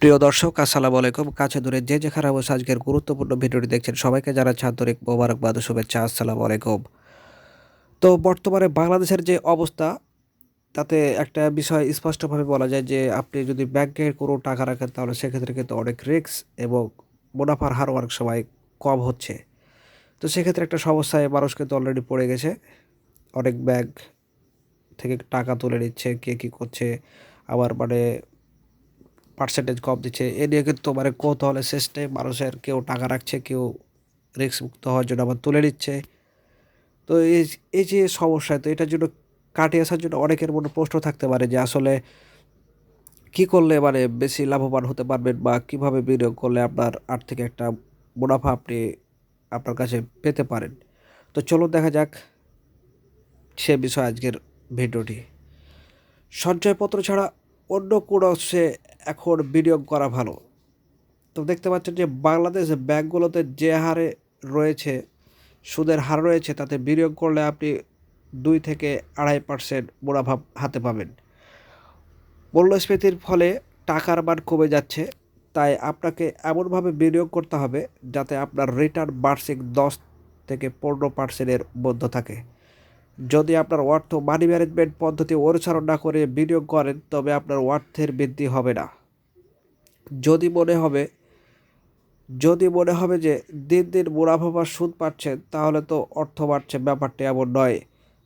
প্রিয় দর্শক, আসসালামু আলাইকুম। কাছে দূরে যে যেখানে অবশ্য আজকের গুরুত্বপূর্ণ ভিডিওটি দেখছেন, সবাইকে জানাচ্ছি আন্তরিক মোবারকবাদ শুভেচ্ছা। আসসালামু আলাইকুম। তো বর্তমানে বাংলাদেশের যে অবস্থা, তাতে একটা বিষয় স্পষ্টভাবে বলা যায় যে, আপনি যদি ব্যাংকে কোনো টাকা রাখেন, তাহলে সেক্ষেত্রে কিন্তু অনেক রিস্ক এবং মুনাফার হার অনেক সময় কম হচ্ছে। তো সেক্ষেত্রে একটা সমস্যায় মানুষ কিন্তু অলরেডি পড়ে গেছে। অনেক ব্যাংক থেকে টাকা তুলে নিচ্ছে, কে কী করছে, আবার মানে পার্সেন্টেজ কম দিচ্ছে। এ নিয়ে কিন্তু মানে কৌতূহলের শেষ মানুষের কেউ টাকা রাখছে, কেউ রিস্ক মুক্ত হওয়ার জন্য আবার তুলে নিচ্ছে। তো এই এই যে সমস্যা, তো এটার জন্য কাটিয়ে আসার জন্য অনেকের মনে প্রশ্ন থাকতে পারে যে আসলে কি করলে মানে বেশি লাভবান হতে পারবেন বা কীভাবে বিনিয়োগ করলে আপনার আর্থিক একটা মুনাফা আপনি আপনার কাছে পেতে পারেন। তো চলুন দেখা যাক সে বিষয়ে আজকের ভিডিওটি। সঞ্চয়পত্র ছাড়া অন্য কোনো সে এখন বিনিয়োগ করা ভালো। তো দেখতে পাচ্ছেন যে বাংলাদেশ ব্যাংকগুলোতে যে হারে রয়েছে, সুদের হার রয়েছে, তাতে বিনিয়োগ করলে আপনি দুই থেকে আড়াই পার্সেন্ট মুনাফা হাতে পাবেন। মূল্যস্ফীতির ফলে টাকার মান কমে যাচ্ছে, তাই আপনাকে এমনভাবে বিনিয়োগ করতে হবে যাতে আপনার রিটার্ন বার্ষিক দশ থেকে পনেরো পার্সেন্টের মধ্যে থাকে। যদি আপনার অর্থ মানি ম্যানেজমেন্ট পদ্ধতি অনুসরণ না করে বিনিয়োগ করেন, তবে আপনার অর্থের বৃদ্ধি হবে না। যদি মনে হবে, যদি মনে হবে যে দিন দিন মুনাফা সুদ পাচ্ছেন তাহলে তো অর্থ বাড়ছে। ব্যাপারটি এমন নয়।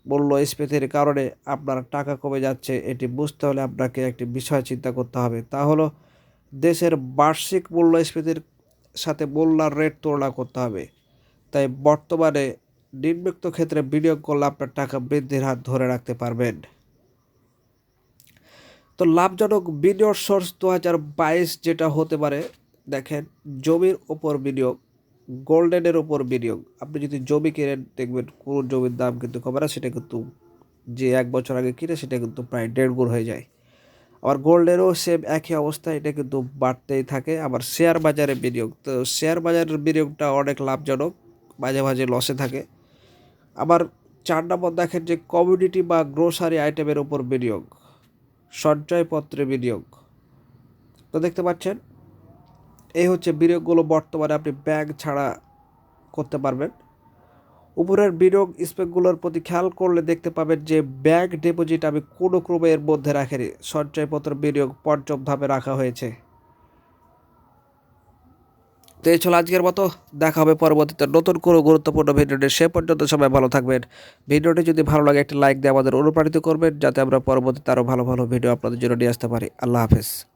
মূল্য মূল্যস্ফীতির কারণে আপনার টাকা কমে যাচ্ছে, এটি বুঝতে হলে আপনাকে একটি বিষয় চিন্তা করতে হবে। তা হলো, দেশের বার্ষিক মূল্যস্ফীতির সাথে মূল্যার রেট তুলনা করতে হবে। তাই বর্তমানে নিম্নোক্ত ক্ষেত্রে বিনিয়োগ করলে আপনার টাকা বৃদ্ধির হাত ধরে রাখতে পারবেন। তো লাভজনক বিনিয়োগ সোর্স দু হাজার বাইশ যেটা হতে পারে, দেখেন, জমির ওপর বিনিয়োগ, গোল্ডেনের ওপর বিনিয়োগ। আপনি যদি জমি কিনেন, দেখবেন কোন জমির দাম কিন্তু কমে না, সেটা কিন্তু যে এক বছর আগে কিনে, সেটা কিন্তু প্রায় দেড় গুণ হয়ে যায়। আবার গোল্ডেরও সেম একই অবস্থা, এটা কিন্তু বাড়তেই থাকে। আবার শেয়ার বাজারে বিনিয়োগ, তো শেয়ার বাজারের বিনিয়োগটা অনেক লাভজনক, মাঝে মাঝে লসে থাকে। আবার চার নম্বর দেখেন যে কমিউনিটি বা গ্রোসারি আইটেমের ওপর বিনিয়োগ। সঞ্চয়পত্রে বিনিয়োগ। তো দেখতে পাচ্ছেন, এই হচ্ছে বিনিয়োগগুলো বর্তমানে আপনি ব্যাংক ছাড়া করতে পারবেন। উপরের বিনিয়োগ স্পেকগুলোর প্রতি খেয়াল করলে দেখতে পাবেন যে ব্যাংক ডিপোজিট আমি কোনো ক্রমে এর মধ্যে রাখেনি। সঞ্চয়পত্র বিনিয়োগ পঞ্চম ধাপে রাখা হয়েছে। তো এই ছিল আজকের মতো। দেখা হবে পরবর্তীতে নতুন কোনো গুরুত্বপূর্ণ ভিডিওটি সে পর্যন্ত সবাই ভালো থাকবেন। ভিডিওটি যদি ভালো লাগে, একটি লাইক দিয়ে আমাদের অনুপ্রাণিত করবেন, যাতে আমরা পরবর্তীতে আরও ভালো ভালো ভিডিও আপনাদের জন্য নিয়ে আসতে পারি। আল্লাহ হাফেজ।